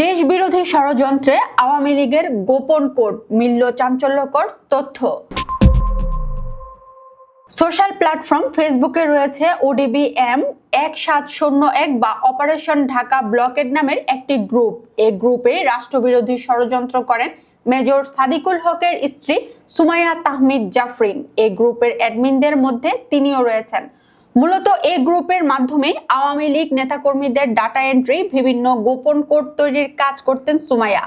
দেশ বিরোধী ষড়যন্ত্রে আওয়ামী লীগের গোপন কোড, মিলল চাঞ্চল্যকর তথ্য। সোশ্যাল প্ল্যাটফর্ম ফেসবুকে রয়েছে ওডিবি এম এক সাত শূন্য এক বা অপারেশন ঢাকা ব্লকেট নামের একটি গ্রুপ। এই গ্রুপে রাষ্ট্রবিরোধী ষড়যন্ত্র করেন মেজর সাদিকুল হকের স্ত্রী সুমাইয়া তাহমিদ জাফরিন। এই গ্রুপের অ্যাডমিনদের মধ্যে তিনিও রয়েছেন। মূলত এ গ্রুপের মাধ্যমে আওয়ামী লীগ নেতাকর্মীদের ডাটা এন্ট্রি বিভিন্ন গোপন কোড তৈরির কাজ করতেন সুমাইয়া।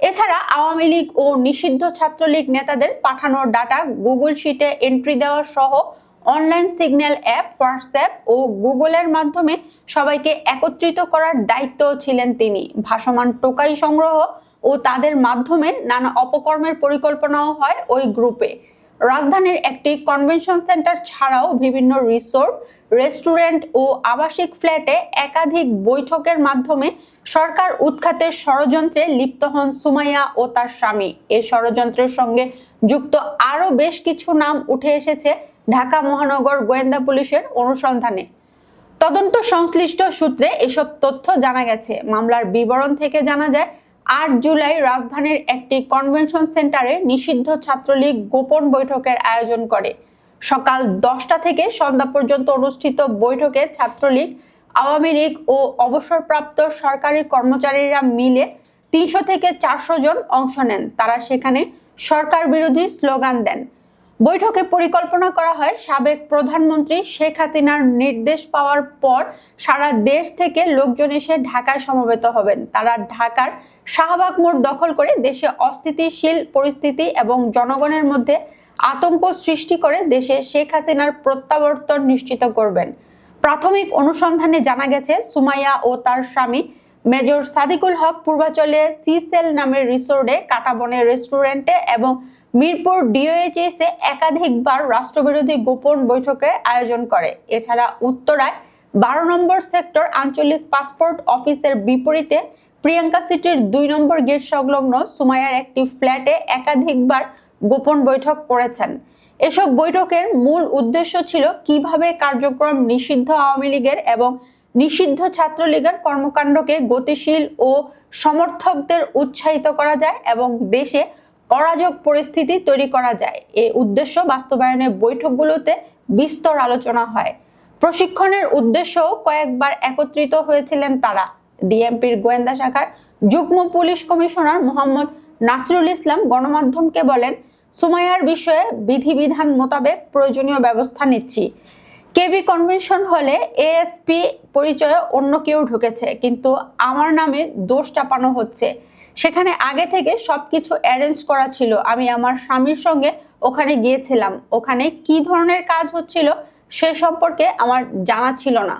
এছাড়া আওয়ামী লীগ ও নিষিদ্ধ ছাত্রলীগ নেতাদের পাঠানো ডাটা গুগল শিটে এন্ট্রি দেওয়া সহ অনলাইন সিগন্যাল অ্যাপ হোয়াটসঅ্যাপ ও গুগলের মাধ্যমে সবাইকে একত্রিত করার দায়িত্ব ছিলেন তিনি। ভাসমান টোকাই সংগ্রহ ও তাদের মাধ্যমে নানা অপকর্মের পরিকল্পনাও হয় ওই গ্রুপে রাজধানীর একটি কনভেনশন সেন্টার ছাড়াও বিভিন্ন রিসোর্ট রেস্টুরেন্ট ও আবাসিক ফ্ল্যাটে একাধিক বৈঠকের মাধ্যমে সরকার উৎখাতের ষড়যন্ত্রে লিপ্ত হন সুমাইয়া ও তার স্বামী। এই ষড়যন্ত্রের সঙ্গে যুক্ত আরও বেশ কিছু নাম উঠে এসেছে ঢাকা মহানগর গোয়েন্দা পুলিশের অনুসন্ধানে। তদন্ত সংশ্লিষ্ট সূত্রে এসব তথ্য জানা গেছে। মামলার বিবরণ থেকে জানা যায় আট জুলাই রাজধানীর একটি কনভেনশন সেন্টারে নিষিদ্ধ ছাত্রলীগ গোপন বৈঠকের আয়োজন করে। সকাল দশটা থেকে সন্ধ্যা পর্যন্ত অনুষ্ঠিত বৈঠকে ছাত্রলীগ, আওয়ামী লীগ ও অবসরপ্রাপ্ত সরকারি কর্মচারীরা মিলে তিনশো থেকে চারশো জন অংশ নেন। তারা সেখানে সরকার বিরোধী স্লোগান দেন। বৈঠকে পরিকল্পনা করা হয় সাবেক প্রধানমন্ত্রী শেখ হাসিনার নির্দেশ পাওয়ার পর সারা দেশ থেকে লোকজন এসে ঢাকায় সমবেত হবেন। তারা ঢাকার শাহবাগ মোড় দখল করে দেশে অস্থিতিশীল পরিস্থিতি এবং জনগণের মধ্যে আতঙ্ক সৃষ্টি করে দেশে শেখ হাসিনার প্রত্যাবর্তন নিশ্চিত করবেন। প্রাথমিক অনুসন্ধানে জানা গেছে, সুমাইয়া ও তার স্বামী মেজর সাদিকুল হক পূর্বাচলে সি সেল নামের রিসোর্টে কাটাবনের রেস্টুরেন্টে এবং মিরপুর ডিওএইচএস একাধিকবার রাষ্ট্রবিরোধী গোপন বৈঠকের আয়োজন করে। এছাড়া উত্তরায় বারো নম্বর সেক্টর আঞ্চলিক পাসপোর্ট অফিসের বিপরীতে প্রিয়াঙ্কা সিটির দুই নম্বর গেট সংলগ্ন সুমাইয়ার একটি ফ্ল্যাটে একাধিকবার গোপন বৈঠক করেছেন। এসব বৈঠকের মূল উদ্দেশ্য ছিল কীভাবে কার্যক্রম নিষিদ্ধ আওয়ামী লীগের এবং নিষিদ্ধ ছাত্রলীগের কর্মকাণ্ডকে গতিশীল ও সমর্থকদের উৎসাহিত করা যায় এবং দেশে অরাজক পরিস্থিতি তৈরি করা যায়। এ উদ্দেশ্য বাস্তবায়নের বৈঠকগুলোতে বিস্তর আলোচনা হয়। প্রশিক্ষণের উদ্দেশ্যও কয়েকবার একত্রিত হয়েছিলেন তারা। ডিএমপির গোয়েন্দা শাখার যুগ্ম পুলিশ কমিশনার মোহাম্মদ নাসরুল ইসলাম গণমাধ্যমকে বলেন, সুমাইয়ার বিষয়ে বিধিবিধান মোতাবেক প্রয়োজনীয় ব্যবস্থা নিচ্ছি। কেবি কনভেনশন হলে এএসপি পরিচয়ে অন্য কেউ ঢুকেছে, কিন্তু আমার নামে দোষ চাপানো হচ্ছে। সেখানে আগে থেকে সব কিছু অ্যারেঞ্জ করা ছিল। আমি আমার স্বামীর সঙ্গে ওখানে গিয়েছিলাম। ওখানে কি ধরনের কাজ হচ্ছিল সে সম্পর্কে আমার জানা ছিল না।